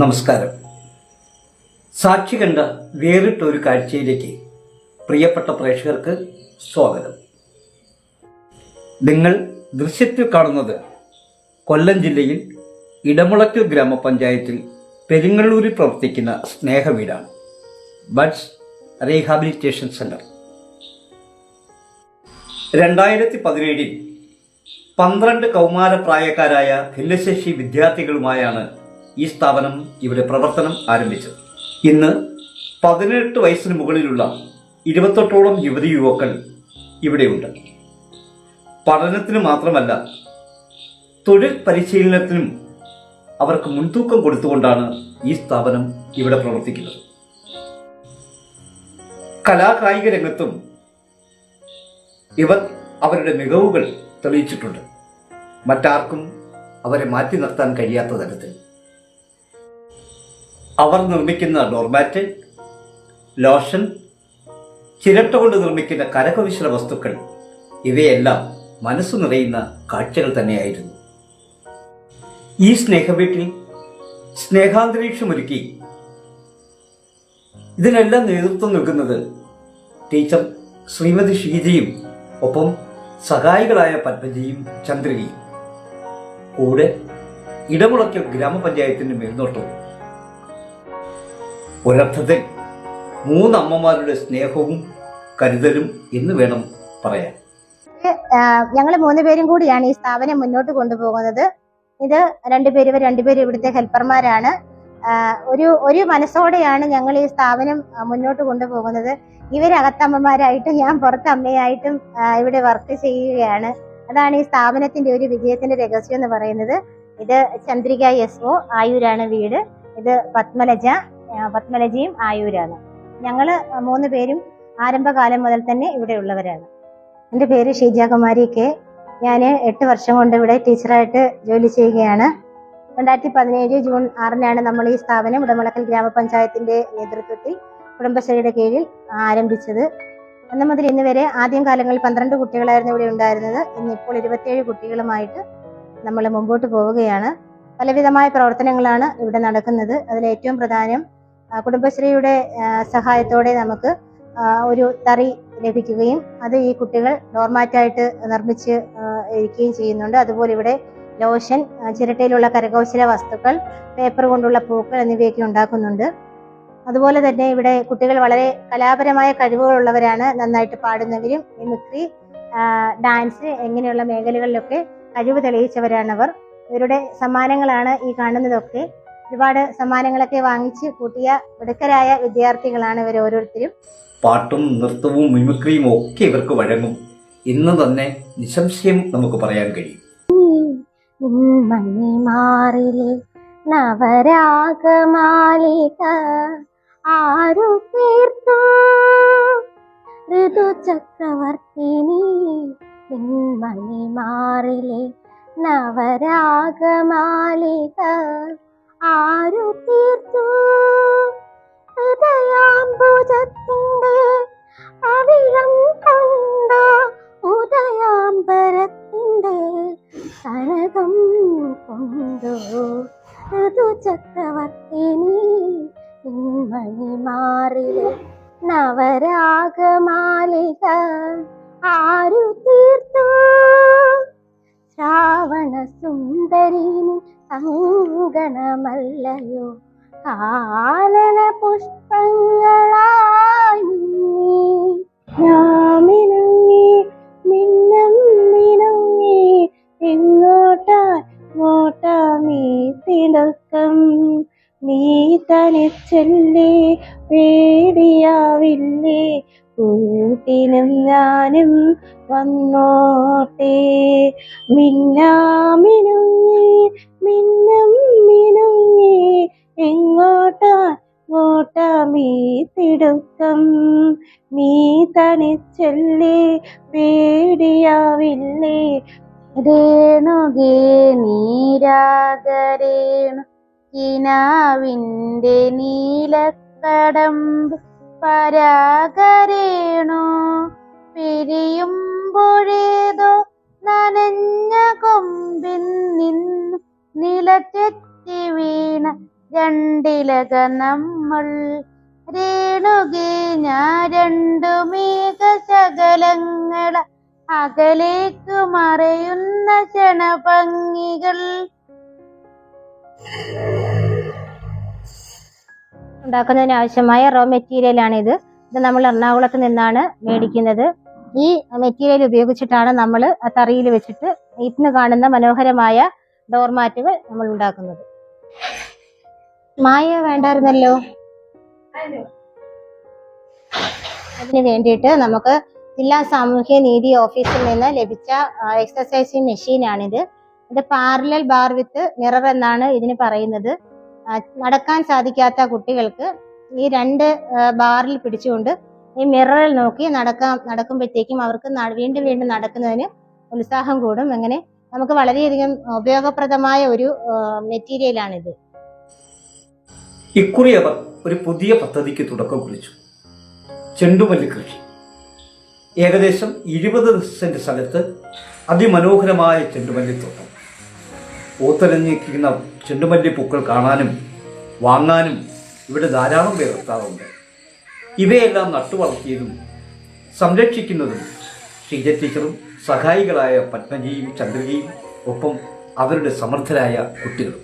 നമസ്കാരം. സാക്ഷി കണ്ട വേറിട്ട ഒരു കാഴ്ചയിലേക്ക് പ്രിയപ്പെട്ട പ്രേക്ഷകർക്ക് സ്വാഗതം. നിങ്ങൾ ദൃശ്യത്തിൽ കാണുന്നത് കൊല്ലം ജില്ലയിൽ ഇടമുളയ്ക്കൽ ഗ്രാമപഞ്ചായത്തിൽ പെരിങ്ങള്ളൂരിൽ പ്രവർത്തിക്കുന്ന സ്നേഹവീടാണ്. Buds rehabilitation centre. രണ്ടായിരത്തി പതിനേഴിൽ പന്ത്രണ്ട് കൗമാരപ്രായക്കാരായ ഭിന്നശേഷി വിദ്യാർത്ഥികളുമായാണ് ഈ സ്ഥാപനം ഇവിടെ പ്രവർത്തനം ആരംഭിച്ചു ഇന്ന് പതിനെട്ട് വയസ്സിന് മുകളിലുള്ള ഇരുപത്തെട്ടോളം യുവതി യുവാക്കൾ ഇവിടെയുണ്ട്. പഠനത്തിന് മാത്രമല്ല തൊഴിൽ പരിശീലനത്തിനും അവർക്ക് മുൻതൂക്കം കൊടുത്തുകൊണ്ടാണ് ഈ സ്ഥാപനം ഇവിടെ പ്രവർത്തിക്കുന്നത്. കലാകായിക രംഗത്തും ഇവർ അവരുടെ മികവുകൾ തെളിയിച്ചിട്ടുണ്ട്. മറ്റാർക്കും അവരെ മാറ്റി നിർത്താൻ കഴിയാത്ത തരത്തിൽ. അവർ നിർമ്മിക്കുന്ന ഡോർമാറ്റ് ലോഷൻ ചിരട്ട കൊണ്ട് നിർമ്മിക്കുന്ന കരകൗശല വസ്തുക്കൾ ഇവയെല്ലാം മനസ്സു നിറയുന്ന കാഴ്ചകൾ തന്നെയായിരുന്നു. ഈ സ്നേഹവീട്ടിൽ സ്നേഹാന്തരീക്ഷമൊരുക്കി ഇതിനെല്ലാം നേതൃത്വം നൽകുന്നത് ടീച്ചർ ശ്രീമതി ഷീജയും ഒപ്പം സഹായികളായ പത്മജിയും ചന്ദ്രനിയും കൂടെ ഇടമുളയ്ക്കൽ ഗ്രാമപഞ്ചായത്തിന്റെ മേൽനോട്ടവും ഒരർത്ഥത്തിൽ മൂന്നമ്മമാരുടെ സ്നേഹവും കരുതലും എന്ന് വേണം പറയാൻ. ഞങ്ങൾ മൂന്ന് പേരും കൂടിയാണ് ഈ സ്ഥാപനം മുന്നോട്ട് കൊണ്ടുപോകുന്നത്. ഇത് രണ്ടുപേര് രണ്ടുപേരും ഇവിടുത്തെ ഹെൽപ്പർമാരാണ്. ഒരു ഒരു മനസ്സോടെയാണ് ഞങ്ങൾ ഈ സ്ഥാപനം മുന്നോട്ട് കൊണ്ടുപോകുന്നത്. ഇവരകത്തമ്മമാരായിട്ടും ഞാൻ പുറത്തമ്മയായിട്ടും ഇവിടെ വർക്ക് ചെയ്യുകയാണ്. അതാണ് ഈ സ്ഥാപനത്തിന്റെ ഒരു വിജയത്തിന്റെ രഹസ്യം എന്ന് പറയുന്നത്. ഇത് ചന്ദ്രിക എസ് ഒ ആയൂരാണ് വീട്. ഇത് പത്മലജ പത്മലജയും ആയൂരാണ്. ഞങ്ങൾ മൂന്ന് പേരും ആരംഭകാലം മുതൽ തന്നെ ഇവിടെ ഉള്ളവരാണ്. എന്റെ പേര് ഷീജാകുമാരി കെ. ഞാൻ എട്ട് വർഷം കൊണ്ട് ഇവിടെ ടീച്ചറായിട്ട് ജോലി ചെയ്യുകയാണ്. രണ്ടായിരത്തി പതിനേഴ് ജൂൺ ആറിനാണ് നമ്മൾ ഈ സ്ഥാപനം ഉടമളക്കൽ ഗ്രാമപഞ്ചായത്തിന്റെ നേതൃത്വത്തിൽ കുടുംബശ്രീയുടെ കീഴിൽ ആരംഭിച്ചത്. അന്ന് മുതൽ ഇന്ന് വരെ ആദ്യം കാലങ്ങളിൽ പന്ത്രണ്ട് കുട്ടികളായിരുന്നു ഇവിടെ ഉണ്ടായിരുന്നത്. ഇന്നിപ്പോൾ ഇരുപത്തിയേഴ് കുട്ടികളുമായിട്ട് നമ്മൾ മുമ്പോട്ട് പോവുകയാണ്. പലവിധമായ പ്രവർത്തനങ്ങളാണ് ഇവിടെ നടക്കുന്നത്. അതിൽ ഏറ്റവും പ്രധാനം കുടുംബശ്രീയുടെ സഹായത്തോടെ നമുക്ക് ഒരു തറി ലഭിക്കുകയും അത് ഈ കുട്ടികൾ ഡോർമാറ്റായിട്ട് നിർമ്മിച്ച് ഇരിക്കുകയും ചെയ്യുന്നുണ്ട്. അതുപോലെ ഇവിടെ ലോഷൻ ചിരട്ടയിലുള്ള കരകൗശല വസ്തുക്കൾ പേപ്പർ കൊണ്ടുള്ള പൂക്കൾ എന്നിവയൊക്കെ ഉണ്ടാക്കുന്നുണ്ട്. അതുപോലെ തന്നെ ഇവിടെ കുട്ടികൾ വളരെ കലാപരമായ കഴിവുകളുള്ളവരാണ് നന്നായിട്ട് പാടുന്നവരും മിമിക്രി ഡാൻസ് എങ്ങനെയുള്ള മേഖലകളിലൊക്കെ കഴിവ് തെളിയിച്ചവരാണവർ. ഇവരുടെ സമ്മാനങ്ങളാണ് ഈ കാണുന്നതൊക്കെ. ഒരുപാട് സമ്മാനങ്ങളൊക്കെ വാങ്ങിച്ച് കൂട്ടിയ മിടുക്കരായ വിദ്യാർത്ഥികളാണ് ഇവർ ഓരോരുത്തരും. പാട്ടും നൃത്തവും മിമിക്രിയും ഒക്കെ ഇവർക്ക് വഴങ്ങും. ഇന്ന് തന്നെ നിസംശയം നമുക്ക് പറയാൻ കഴിയും. മണിമാറിലെ നവരാഗമാലിക ആരു തീർത്തു? ഋതു ചക്രവർത്തിനി മണിമാറിലെ നവരാഗമാലിക ആരു തീർത്തു. ഹൃദയാംബുജത്തിന്റെ അവിഴം കൊണ്ട ഉദയാംബരത്തിന്റെ കനകം കൊണ്ടോ. ഋതുചക്രവർത്തിനി മണിമാറിലെ നവരാഗമാലിക ആരു തീർത്തു? ശ്രാവണ സുന്ദരീനി അങ്കണമല്ലയോ കാനന പുഷ്പങ്ങളായി ഞാമിനുങ്ങി മിന്നം മിനുങ്ങി എങ്ങോട്ടാ ോട്ടാ മീ തിളക്കം. നീ തനിച്ചല്ലേ പേടിയാവില്ലേ കൂട്ടിനും ഞാനും വന്നോട്ടെ. മിന്നാമിനുങ്ങി മിന്നും മിനുങ്ങി എങ്ങോട്ടാ ഇങ്ങോട്ടാ മീ തിടുക്കം? നീ തനിച്ചല്ലേ പേടിയാവില്ലേ? രേണുകേ നീരാഗരേണു കിനാവിന്റെ നീലക്കടമ്പ് പരാഗരേണു. പിരിയുമ്പോഴേതോ നനഞ്ഞ കൊമ്പിൽ നിന്ന് നിലത്തെത്തി വീണ രണ്ടിലക നമ്മൾ. രേണുകേ ഞാൻ രണ്ടു മേഘശകലങ്ങള അകലേക്ക് മറയുന്ന ക്ഷണഭംഗികൾ. ഉണ്ടാക്കുന്നതിന് ആവശ്യമായ റോ മെറ്റീരിയൽ ആണ് ഇത്. ഇത് നമ്മൾ എറണാകുളത്ത് നിന്നാണ് മേടിക്കുന്നത്. ഈ മെറ്റീരിയൽ ഉപയോഗിച്ചിട്ടാണ് നമ്മൾ ആ തറിയിൽ വെച്ചിട്ട് ഇന്ന് കാണുന്ന മനോഹരമായ ഡോർമാറ്റുകൾ നമ്മൾ ഉണ്ടാക്കുന്നത്. മായ വേണ്ടായിരുന്നല്ലോ? അതിന് വേണ്ടിയിട്ട് നമുക്ക് ജില്ലാ സാമൂഹ്യ നീതി ഓഫീസിൽ നിന്ന് ലഭിച്ച എക്സസൈസിങ് മെഷീനാണിത് ഇത് പാരലൽ ബാർ വിത്ത് മിറർ എന്നാണ് ഇതിന് പറയുന്നത്. നടക്കാൻ സാധിക്കാത്ത കുട്ടികൾക്ക് ഈ രണ്ട് ബാറിൽ പിടിച്ചുകൊണ്ട് ഈ മിററിൽ നോക്കി നടക്കാം നടക്കുമ്പോഴത്തേക്കും അവർക്ക് വീണ്ടും വീണ്ടും നടക്കുന്നതിന് ഉത്സാഹം കൂടും. അങ്ങനെ നമുക്ക് വളരെയധികം ഉപയോഗപ്രദമായ ഒരു മെറ്റീരിയലാണിത് ഇക്കുറി അവർ ഒരു പുതിയ പദ്ധതിക്ക് തുടക്കം കുറിച്ചു. ചെണ്ടുമല്ലി കൃഷി. ഏകദേശം ഇരുപത് സെന്റ് സ്ഥലത്ത് അതിമനോഹരമായ ചെണ്ടുമല്ലിത്തോട്ടം പൂത്തലഞ്ഞിരിക്കുന്ന ചെണ്ടുമല്ലി പൂക്കൾ കാണാനും വാങ്ങാനും ഇവിടെ ധാരാളം പേർ എത്താറുണ്ട് ഇവയെല്ലാം നട്ടുവളർത്തിയതും സംരക്ഷിക്കുന്നതും ശ്രീജ ടീച്ചറും സഹായികളായ പത്മജിയും ചന്ദ്രജിയും ഒപ്പം അവരുടെ സമർത്ഥരായ കുട്ടികളും.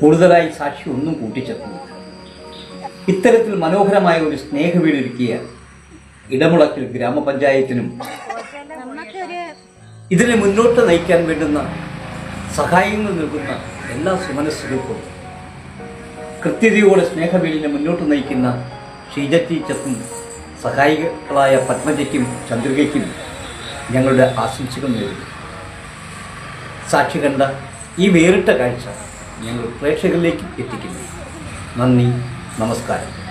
കൂടുതലായി സാക്ഷി ഒന്നും കൂട്ടിച്ചേർക്കുന്നു ഇത്തരത്തിൽ മനോഹരമായ ഒരു സ്നേഹവീടൊരുക്കിയ ഇടമുളക്കിൽ ഗ്രാമപഞ്ചായത്തിനും ഇതിനെ മുന്നോട്ട് നയിക്കാൻ വേണ്ടുന്ന സഹായങ്ങൾ നൽകുന്ന എല്ലാ സുമനസ്സുകൾക്കും കൃത്യതയോടെ സ്നേഹവീടിനെ മുന്നോട്ട് നയിക്കുന്ന ഷീജ ടീച്ചർക്കും സഹായികളായ പത്മജയ്ക്കും ചന്ദ്രികയ്ക്കും ഞങ്ങളുടെ ആശംസകൾ നേരുന്നു. സാക്ഷി കണ്ട ഈ വേറിട്ട കാഴ്ച ഞങ്ങൾ പ്രേക്ഷകരിലേക്ക് എത്തിക്കുന്നു. നന്ദി നമസ്കാരം.